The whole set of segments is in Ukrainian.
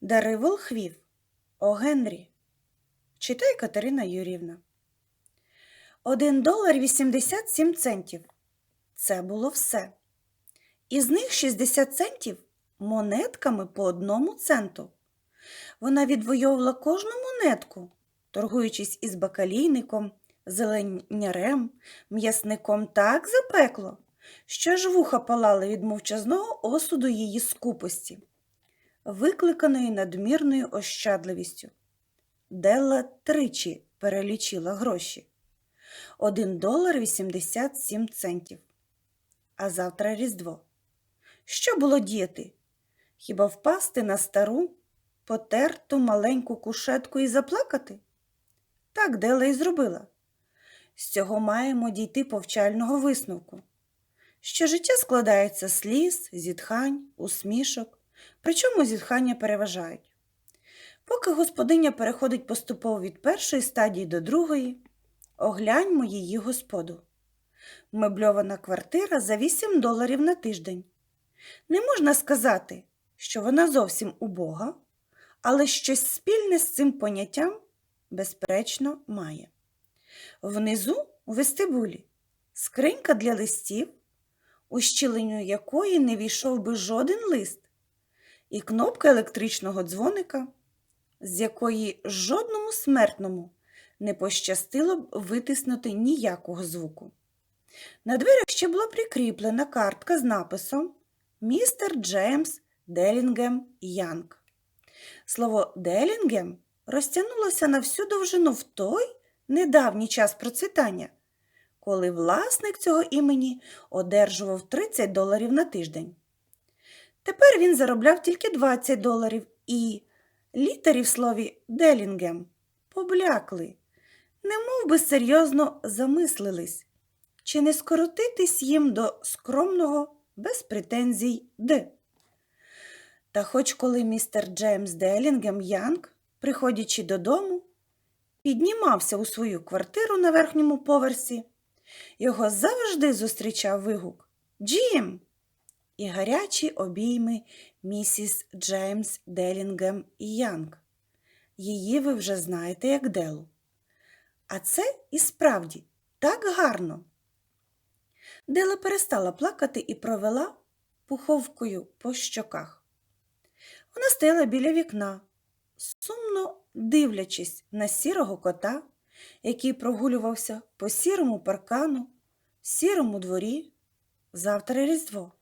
Дари волхвів О Генрі. Читає Катерина Юрівна. Один долар 87 центів. Це було все. Із них 60 центів монетками по одному центу. Вона відвоювала кожну монетку, торгуючись із бакалійником, зеленярем, м'ясником так запекло, що аж вуха палали від мовчазного осуду її скупості, викликаної надмірною ощадливістю. Делла тричі перелічила гроші. Один долар 87 центів. А завтра Різдво. Що було діяти? Хіба впасти на стару, потерту маленьку кушетку і заплакати? Так Дела і зробила. З цього маємо дійти повчального висновку, що життя складається сліз, зітхань, усмішок, причому зітхання переважають. Поки господиня переходить поступово від першої стадії до другої, огляньмо її господу. Мебльована квартира за 8 доларів на тиждень. Не можна сказати, що вона зовсім убога, але щось спільне з цим поняттям, безперечно, має. Внизу, у вестибулі, скринька для листів, у щіленню якої не війшов би жоден лист, і кнопка електричного дзвоника, з якої жодному смертному не пощастило б витиснути ніякого звуку. На дверях ще була прикріплена картка з написом Містер Джеймс Делінгем Янг. Слово Делінгем розтягнулося на всю довжину в той недавній час процвітання, коли власник цього імені одержував 30 доларів на тиждень. Тепер він заробляв тільки 20 доларів і літери в слові Делінгем поблякли, немов би серйозно замислились, чи не скоротитись їм до скромного без претензій Д. Та хоч коли містер Джеймс Делінгем Янг, приходячи додому, піднімався у свою квартиру на верхньому поверсі, його завжди зустрічав вигук. Джим і гарячі обійми місіс Джеймс Делінгем Янг. Її ви вже знаєте як Делу. А це і справді так гарно. Дела перестала плакати і провела пуховкою по щоках. Вона стояла біля вікна, сумно дивлячись на сірого кота, який прогулювався по сірому паркану, сірому дворі. Завтра Різдво,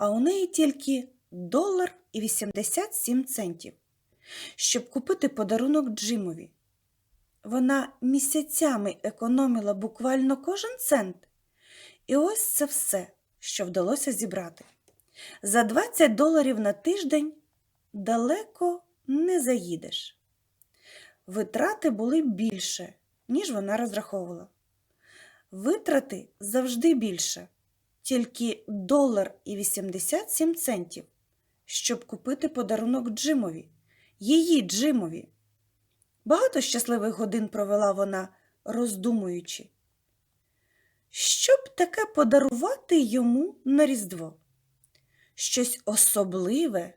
а у неї тільки долар і 87 центів, щоб купити подарунок Джимові. Вона місяцями економила буквально кожен цент. І ось це все, що вдалося зібрати. За 20 доларів на тиждень далеко не заїдеш. Витрати були більше, ніж вона розраховувала. Витрати завжди більше, тільки долар і 87 центів, щоб купити подарунок Джимові, її Джимові. Багато щасливих годин провела вона, роздумуючи. Що б таке подарувати йому на Різдво? Щось особливе,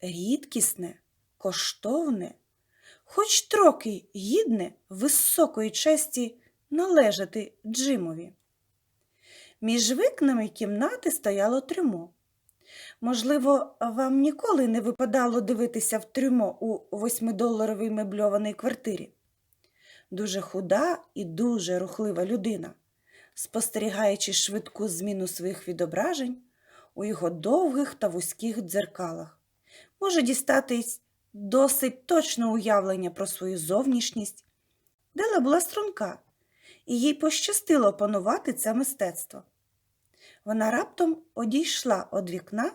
рідкісне, коштовне, хоч трохи гідне високої честі належати Джимові. Між вікнами кімнати стояло трюмо. Можливо, вам ніколи не випадало дивитися в трюмо у восьмидоларовій мебльованій квартирі. Дуже худа і дуже рухлива людина спостерігаючи швидку зміну своїх відображень у його довгих та вузьких дзеркалах, може дістатись досить точне уявлення про свою зовнішність. Дела була струнка, і їй пощастило опанувати це мистецтво. Вона раптом одійшла від вікна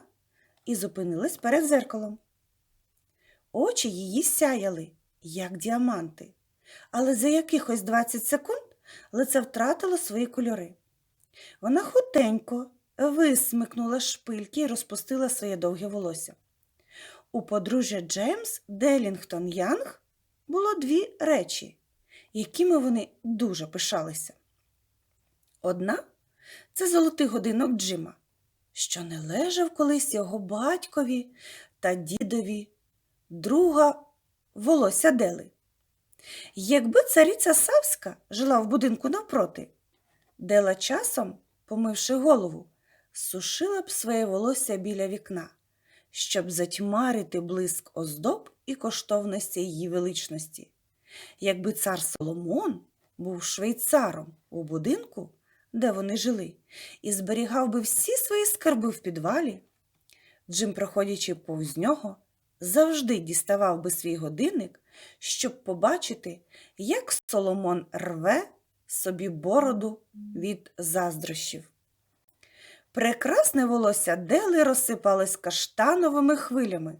і зупинилась перед зеркалом. Очі її сяяли, як діаманти, але за якихось 20 секунд лице втратило свої кольори. Вона хутенько висмикнула шпильки і розпустила своє довге волосся. У подружжя Джеймс Делінгтон Янг було дві речі, якими вони дуже пишалися. Одна це золотий годинок Джима, що не лежав колись його батькові та дідові друга волосся Дели. Якби цариця Савська жила в будинку навпроти, Дела часом, помивши голову, сушила б своє волосся біля вікна, щоб затьмарити блиск оздоб і коштовності її величності. Якби цар Соломон був швейцаром у будинку, де вони жили, і зберігав би всі свої скарби в підвалі, Джим, проходячи повз нього, завжди діставав би свій годинник, щоб побачити, як Соломон рве собі бороду від заздрощів. Прекрасне волосся Дели розсипалось каштановими хвилями,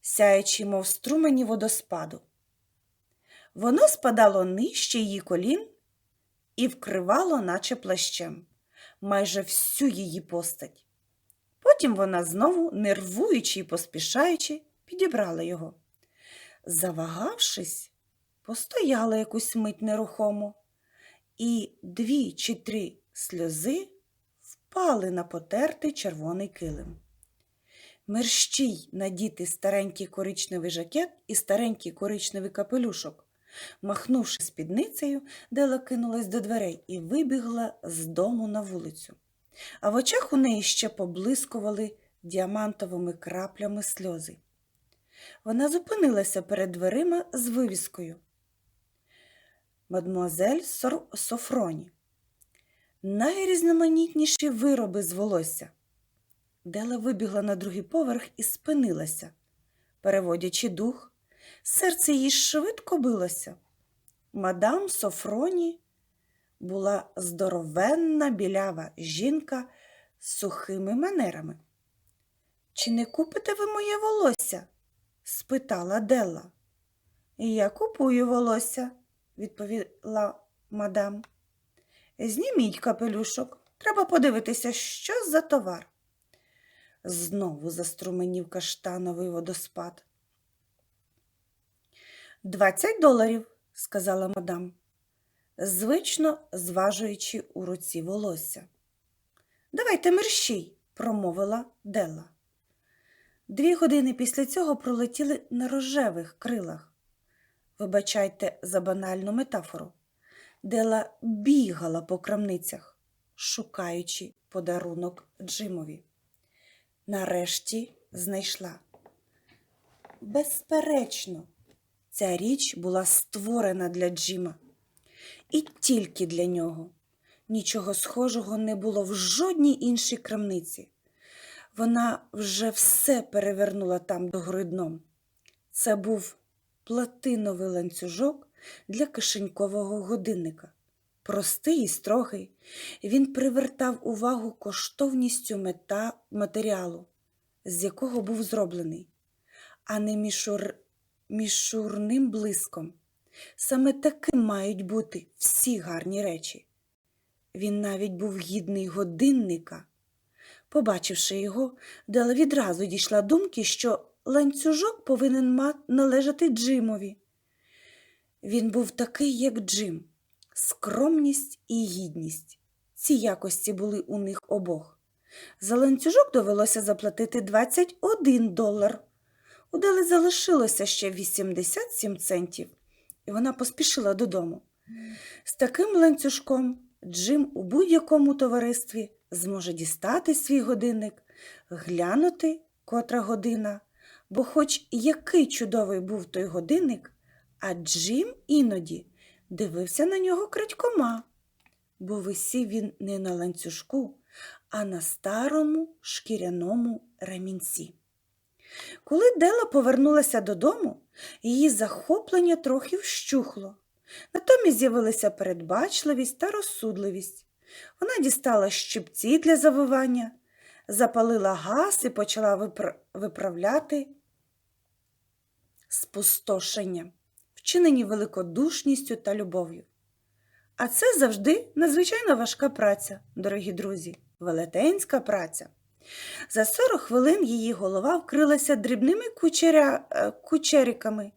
сяючи, мов струмені водоспаду. Воно спадало нижче її колін і вкривало, наче плащем, майже всю її постать. Потім вона знову, нервуючи й поспішаючи, підібрала його. Завагавшись, постояла якусь мить нерухомо, і дві чи три сльози впали на потертий червоний килим. Мерщій надіти старенький коричневий жакет і старенький коричневий капелюшок. Махнувши спідницею, Дела кинулась до дверей і вибігла з дому на вулицю. А в очах у неї ще поблискували діамантовими краплями сльози. Вона зупинилася перед дверима з вивіскою. Мадмуазель Софроні. Найрізноманітніші вироби з волосся. Дела вибігла на другий поверх і спинилася, переводячи дух. Серце їй швидко билося. Мадам Софроні була здоровенна білява жінка з сухими манерами. Чи не купите ви моє волосся? спитала Делла. Я купую волосся, відповіла мадам. Зніміть капелюшок, треба подивитися, що за товар. Знову заструменів каштановий водоспад. Двадцять доларів, сказала мадам, звично зважуючи у руці волосся. Давайте мерщій, промовила Делла. Дві години після цього пролетіли на рожевих крилах. Вибачайте за банальну метафору. Дела бігала по крамницях, шукаючи подарунок Джимові. Нарешті знайшла. Безперечно, ця річ була створена для Джима. І тільки для нього. Нічого схожого не було в жодній іншій крамниці. Вона вже все перевернула там догори дном. Це був платиновий ланцюжок для кишенькового годинника. Простий і строгий, він привертав увагу коштовністю мета матеріалу, з якого був зроблений, а не мішур... мішурним блиском. Саме таким мають бути всі гарні речі. Він навіть був гідний годинника. Побачивши його, Дела відразу дійшла думки, що ланцюжок повинен належати Джимові. Він був такий, як Джим, скромність і гідність. Ці якості були у них обох. За ланцюжок довелося заплатити 21 долар. У Дели залишилося ще 87 центів, і вона поспішила додому. З таким ланцюжком Джим у будь-якому товаристві зможе дістати свій годинник, глянути, котра година, бо хоч який чудовий був той годинник, а Джим іноді дивився на нього крадькома, бо висів він не на ланцюжку, а на старому шкіряному ремінці. Коли Дела повернулася додому, її захоплення трохи вщухло. Натомість з'явилися передбачливість та розсудливість. Вона дістала щипці для завивання, запалила газ і почала випра- виправляти спустошення, вчинені великодушністю та любов'ю. А це завжди надзвичайно важка праця, дорогі друзі, велетенська праця. За 40 хвилин її голова вкрилася дрібними кучеря... е, кучериками,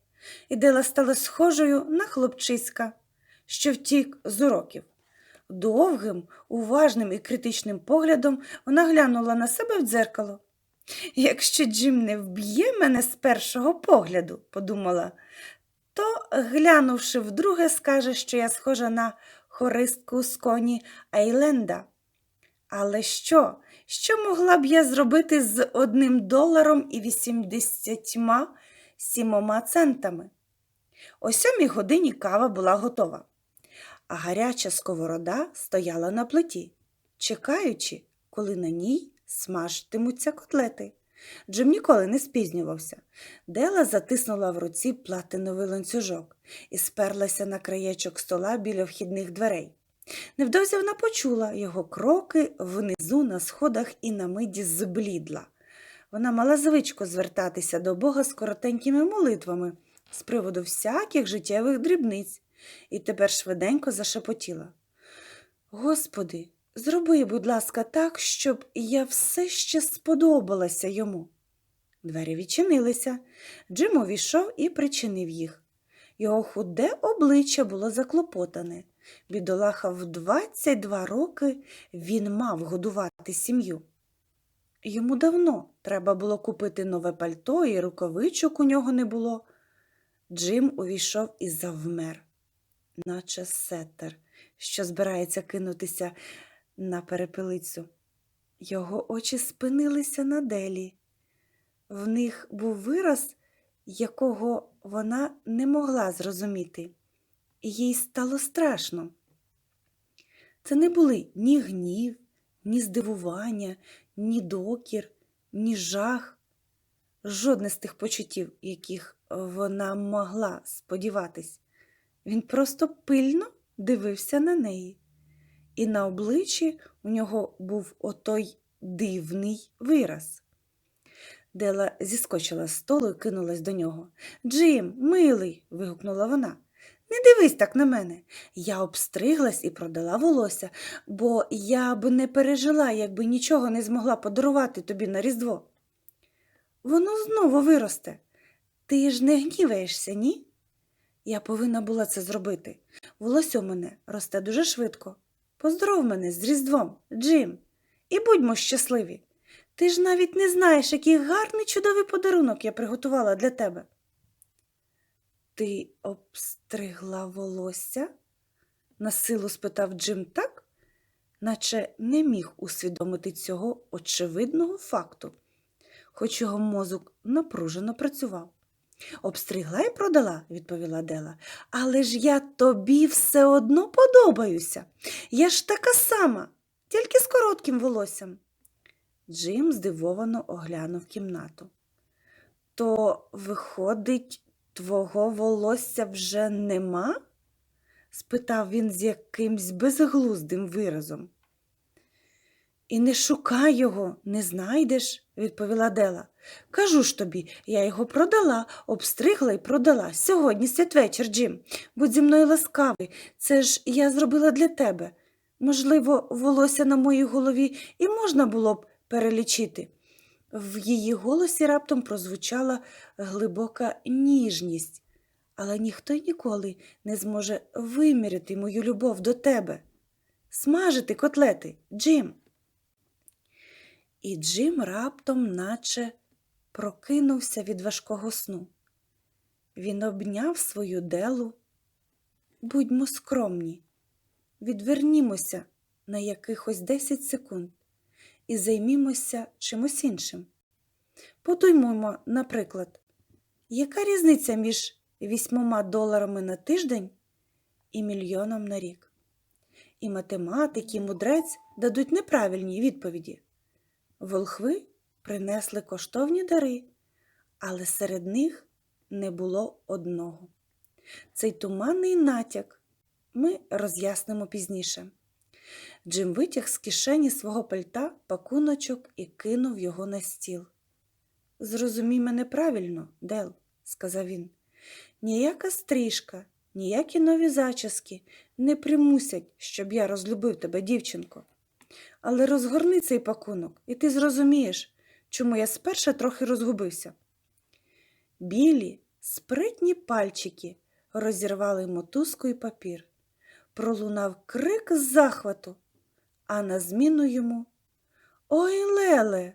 і Дела стала схожою на хлопчиська, що втік з уроків. Довгим, уважним і критичним поглядом вона глянула на себе в дзеркало. Якщо Джим не вб'є мене з першого погляду, подумала, то, глянувши вдруге, скаже, що я схожа на хористку з коні Айленда. Але що? Що могла б я зробити з одним доларом і вісімдесятьма сімома центами? О сьомій годині кава була готова, а гаряча сковорода стояла на плиті, чекаючи, коли на ній смажитимуться котлети. Джим ніколи не спізнювався. Дела затиснула в руці платиновий ланцюжок і сперлася на краєчок стола біля вхідних дверей. Невдовзі вона почула його кроки внизу на сходах і на миді зблідла. Вона мала звичку звертатися до Бога з коротенькими молитвами з приводу всяких життєвих дрібниць, і тепер швиденько зашепотіла. Господи, зроби, будь ласка, так, щоб я все ще сподобалася йому. Двері відчинилися. Джим увійшов і причинив їх. Його худе обличчя було заклопотане. Бідолаха в 22 роки він мав годувати сім'ю. Йому давно треба було купити нове пальто, і рукавичок у нього не було. Джим увійшов і завмер, наче сетер, що збирається кинутися на перепелицю. Його очі спинилися на делі. В них був вираз, якого вона не могла зрозуміти, і їй стало страшно. Це не були ні гнів, ні здивування, ні докір, ні жах, жодне з тих почуттів, яких вона могла сподіватись. Він просто пильно дивився на неї, і на обличчі у нього був отой дивний вираз. Дела зіскочила з столу і кинулась до нього. Джим, милий. вигукнула вона. Не дивись так на мене. Я обстриглась і продала волосся, бо я б не пережила, якби нічого не змогла подарувати тобі на Різдво. Воно знову виросте. Ти ж не гніваєшся, ні? Я повинна була це зробити. Волосся у мене росте дуже швидко. Поздоров мене з Різдвом, Джим, і будьмо щасливі. Ти ж навіть не знаєш, який гарний чудовий подарунок я приготувала для тебе. Ти обстригла волосся? насилу спитав Джим так, наче не міг усвідомити цього очевидного факту, хоч його мозок напружено працював. Обстригла і продала, відповіла Дела. Але ж я тобі все одно подобаюся. Я ж така сама, тільки з коротким волоссям. Джим здивовано оглянув кімнату. То, виходить, твого волосся вже нема? спитав він з якимсь безглуздим виразом. І не шукай його, не знайдеш, відповіла Дела. Кажу ж тобі, я його продала, обстригла і продала. Сьогодні святвечір, Джим. Будь зі мною ласкавий, це ж я зробила для тебе. Можливо, волосся на моїй голові і можна було б перелічити. В її голосі раптом прозвучала глибока ніжність, але ніхто ніколи не зможе виміряти мою любов до тебе. Смажити котлети, Джим. І Джим раптом, наче прокинувся від важкого сну. Він обняв свою делу. Будьмо скромні, відвернімося на якихось 10 секунд і займімося чимось іншим. Подумаймо, наприклад, яка різниця між вісьмома доларами на тиждень і мільйоном на рік? І математик, і мудрець дадуть неправильні відповіді. Волхви принесли коштовні дари, але серед них не було одного. Цей туманний натяк ми роз'яснимо пізніше. Джим витяг з кишені свого пальта пакуночок і кинув його на стіл. Зрозумій мене правильно, Дел, сказав він. Ніяка стрижка, ніякі нові зачіски не примусять, щоб я розлюбив тебе, дівчинко. Але розгорни цей пакунок, і ти зрозумієш, чому я сперша трохи розгубився. Білі, спритні пальчики розірвали мотузку і папір. Пролунав крик з захвату, а на зміну йому Ой, Леле,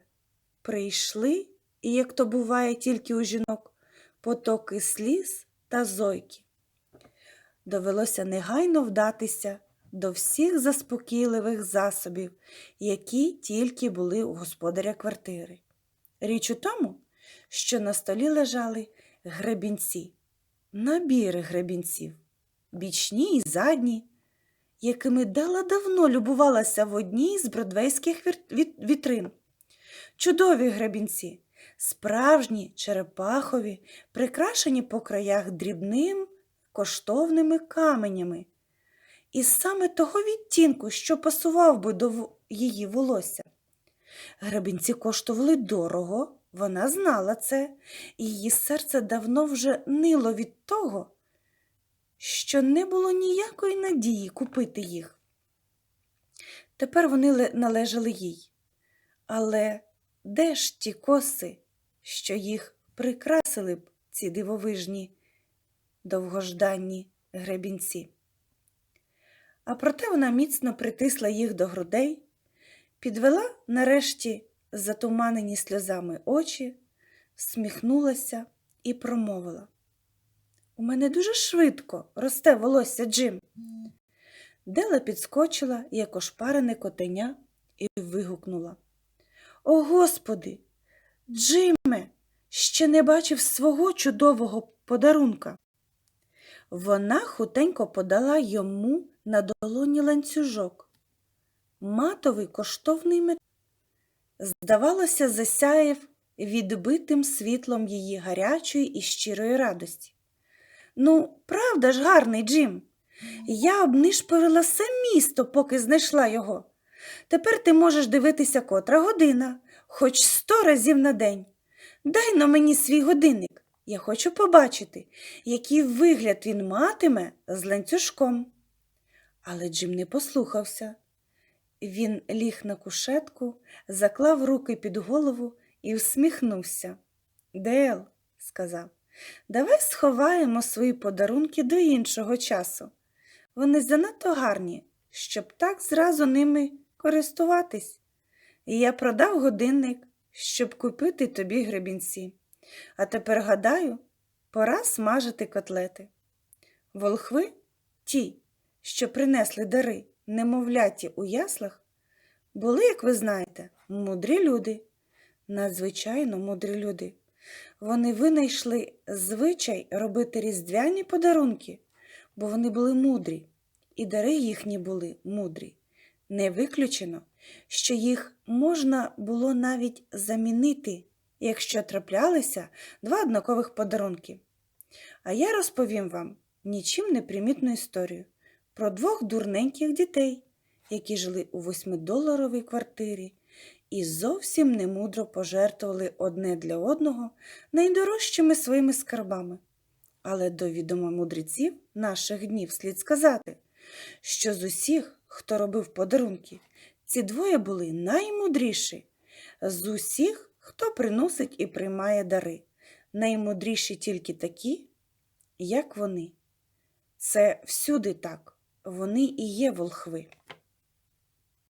прийшли, і як то буває тільки у жінок, потоки сліз та зойки. Довелося негайно вдатися до всіх заспокійливих засобів, які тільки були у господаря квартири. Річ у тому, що на столі лежали гребінці, набіри гребінців, бічні і задні, якими Дела давно любувалася в одній з бродвейських вітрин. Чудові гребінці, справжні черепахові, прикрашені по краях дрібним коштовними каменями. І саме того відтінку, що пасував би до її волосся. Гребінці коштували дорого, вона знала це, і її серце давно вже нило від того, що не було ніякої надії купити їх. Тепер вони належали їй. Але де ж ті коси, що їх прикрасили б ці дивовижні довгожданні гребінці? А проте вона міцно притисла їх до грудей, підвела нарешті затуманені сльозами очі, всміхнулася і промовила. У мене дуже швидко росте волосся Джим. Дела підскочила, як ошпарене котеня, і вигукнула. О, Господи, Джиме, ще не бачив свого чудового подарунка. Вона хутенько подала йому на долоні ланцюжок. Матовий коштовний мет. Здавалося, засяяв відбитим світлом її гарячої і щирої радості. Ну, правда ж, гарний Джим. Я обнишпорила все місто, поки знайшла його. Тепер ти можеш дивитися котра година, хоч сто разів на день. Дай на мені свій годинник. Я хочу побачити, який вигляд він матиме з ланцюжком. Але Джим не послухався. Він ліг на кушетку, заклав руки під голову і всміхнувся. Дел, сказав, давай сховаємо свої подарунки до іншого часу. Вони занадто гарні, щоб так зразу ними користуватись. І я продав годинник, щоб купити тобі гребінці. А тепер, гадаю, пора смажити котлети. Волхви, ті, що принесли дари, немовляті у яслах, були, як ви знаєте, мудрі люди, надзвичайно мудрі люди. Вони винайшли звичай робити різдвяні подарунки, бо вони були мудрі, і дари їхні були мудрі. Не виключено, що їх можна було навіть замінити, якщо траплялися два однакових подарунки. А я розповім вам нічим не примітну історію про двох дурненьких дітей, які жили у восьмидоларовій квартирі і зовсім немудро пожертвували одне для одного найдорожчими своїми скарбами. Але до відома мудреців наших днів слід сказати, що з усіх, хто робив подарунки, ці двоє були наймудріші, з усіх, хто приносить і приймає дари, наймудріші тільки такі, як вони. Це всюди так, вони і є волхви.